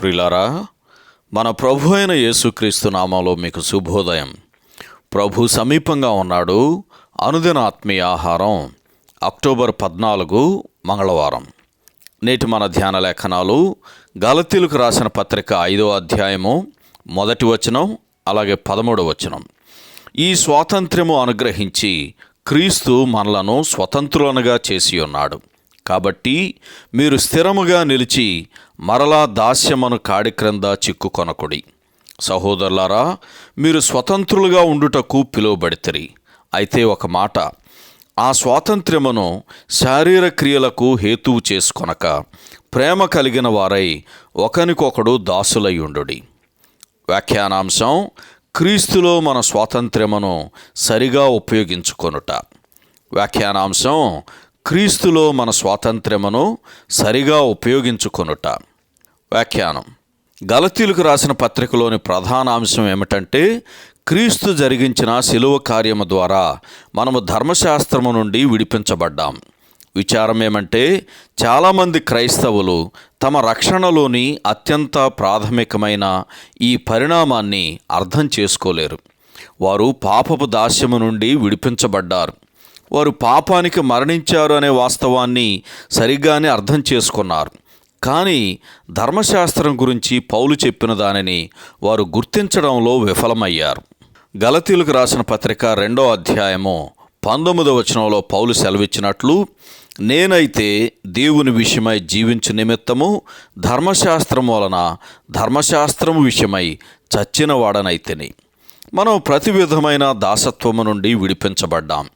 ప్రిలారా మన ప్రభు అయిన యేసుక్రీస్తు నామంలో మీకు శుభోదయం. ప్రభు సమీపంగా ఉన్నాడు. అనుదిన ఆత్మీయ ఆహారం అక్టోబర్ పద్నాలుగు మంగళవారం. నేటి మన ధ్యాన లేఖనాలు గలతీలకు రాసిన పత్రిక ఐదో అధ్యాయము మొదటి వచనం అలాగే పదమూడు వచనం. ఈ స్వాతంత్ర్యము అనుగ్రహించి క్రీస్తు మనలను స్వతంత్రులనుగా చేసి ఉన్నాడు. కాబట్టి మీరు స్థిరముగా నిలిచి మరలా దాస్యమను కాడి క్రింద చిక్కుకొనకుడి. సహోదరులారా మీరు స్వతంత్రులుగా ఉండుటకు పిలువబడితిరి. అయితే ఒక మాట ఆ స్వాతంత్ర్యమును శారీర క్రియలకు హేతువు చేసుకొనక ప్రేమ కలిగిన వారై ఒకనికొకడు దాసులయ్యుండు వ్యాఖ్యానాంశం క్రీస్తులో మన స్వాతంత్ర్యమును సరిగా ఉపయోగించుకొనుట. వ్యాఖ్యానాంశం క్రీస్తులో మన స్వాతంత్ర్యమును సరిగా ఉపయోగించుకొనుట. వ్యాఖ్యానం. గలతీలకు రాసిన పత్రికలోని ప్రధాన అంశం ఏమిటంటే క్రీస్తు జరిగించిన శిలువ కార్యము ద్వారా మనము ధర్మశాస్త్రము నుండి విడిపించబడ్డాం. విచారం ఏమంటే చాలామంది క్రైస్తవులు తమ రక్షణలోని అత్యంత ప్రాథమికమైన ఈ పరిణామాన్ని అర్థం చేసుకోలేరు. వారు పాపపు దాస్యము నుండి విడిపించబడ్డారు. వారు పాపానికి మరణించారు అనే వాస్తవాన్ని సరిగ్గానే అర్థం చేసుకున్నారు. కానీ ధర్మశాస్త్రం గురించి పౌలు చెప్పిన దానిని వారు గుర్తించడంలో విఫలమయ్యారు. గలతీలకు రాసిన పత్రిక రెండో అధ్యాయము పంతొమ్మిదవ వచనంలో పౌలు సెలవిచ్చినట్లు నేనైతే దేవుని విషయమై జీవించు నిమిత్తము ధర్మశాస్త్రం వలన ధర్మశాస్త్రము విషయమై చచ్చినవాడనైతేని. మనం ప్రతి విధమైన దాసత్వము నుండి విడిపించబడ్డాం.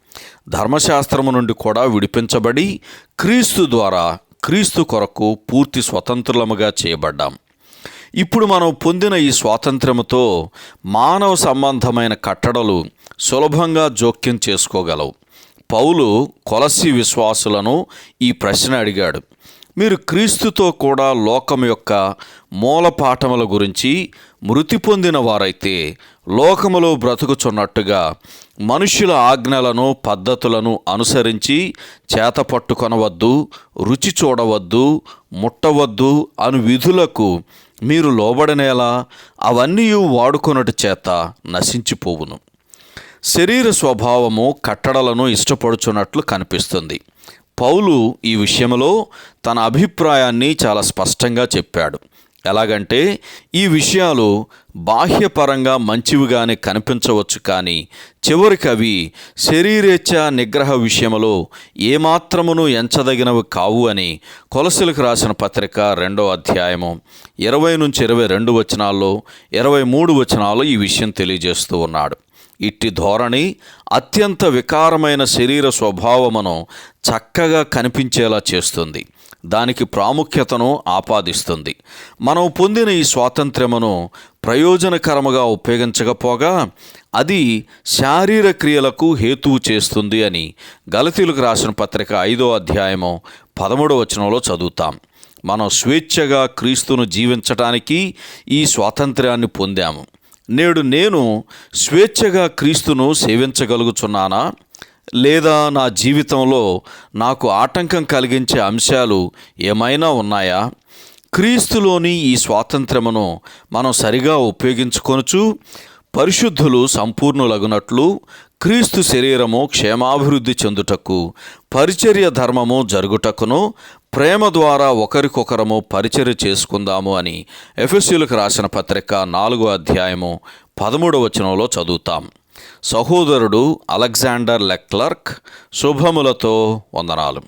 ధర్మశాస్త్రము నుండి కూడా విడిపించబడి క్రీస్తు ద్వారా క్రీస్తు కొరకు పూర్తి స్వతంత్రులముగా చేయబడ్డాం. ఇప్పుడు మనం పొందిన ఈ స్వాతంత్ర్యముతో మానవ సంబంధమైన కట్టడలు సులభంగా జోక్యం చేసుకోగలవు. పౌలు కొలసి విశ్వాసులను ఈ ప్రశ్న అడిగాడు. మీరు క్రీస్తుతో కూడా లోకం యొక్క మూల పాఠముల గురించి మృతి పొందిన వారైతే లోకములో బ్రతుకుచున్నట్టుగా మనుష్యుల ఆజ్ఞలను పద్ధతులను అనుసరించి చేత పట్టుకొనవద్దు రుచి చూడవద్దు ముట్టవద్దు అను విధులకు మీరు లోబడనేలా అవన్నీ వాడుకొనటి చేత నశించిపోవును. శరీర స్వభావము కట్టడలను ఇష్టపడుచున్నట్లు కనిపిస్తుంది. పౌలు ఈ విషయంలో తన అభిప్రాయాన్ని చాలా స్పష్టంగా చెప్పాడు. ఎలాగంటే ఈ విషయాలు బాహ్యపరంగా మంచివిగానే కనిపించవచ్చు కానీ చివరికి అవి శరీరేచ్ఛ నిగ్రహ విషయంలో ఏమాత్రమును ఎంచదగినవి కావు అని కొలసలకు రాసిన పత్రిక రెండో అధ్యాయము ఇరవై నుంచి ఇరవై రెండు వచనాల్లో ఇరవై మూడు వచనాల్లో ఈ విషయం తెలియజేస్తూ ఉన్నాడు. ఇట్టి ధోరణి అత్యంత వికారమైన శరీర స్వభావమును చక్కగా కనిపించేలా చేస్తుంది. దానికి ప్రాముఖ్యతను ఆపాదిస్తుంది. మనం పొందిన ఈ స్వాతంత్ర్యమును ప్రయోజనకరముగా ఉపయోగించకపోగా అది శారీర క్రియలకు హేతువు చేస్తుంది అని గలతీలకు రాసిన పత్రిక ఐదో అధ్యాయము పదమూడవ వచనంలో చదువుతాం. మనం స్వేచ్ఛగా క్రీస్తును జీవించటానికి ఈ స్వాతంత్ర్యాన్ని పొందాము. నేడు నేను స్వేచ్ఛగా క్రీస్తును సేవించగలుగుచున్నానా? లేదా నా జీవితంలో నాకు ఆటంకం కలిగించే అంశాలు ఏమైనా ఉన్నాయా? క్రీస్తులోని ఈ స్వాతంత్రమును మనం సరిగా ఉపయోగించుకొనుచు పరిశుద్ధులు సంపూర్ణులగునట్లు క్రీస్తు శరీరము క్షేమాభివృద్ధి చెందుటకు పరిచర్య ధర్మము జరుగుటకును ప్రేమ ద్వారా ఒకరికొకరము పరిచర్య చేసుకుందాము అని ఎఫ్ఎస్యులకు రాసిన పత్రిక నాలుగో అధ్యాయము పదమూడవ వచనంలో చదువుతాం. సహోదరుడు అలెగ్జాండర్ లెక్లర్క్ శుభములతో వందనాలు.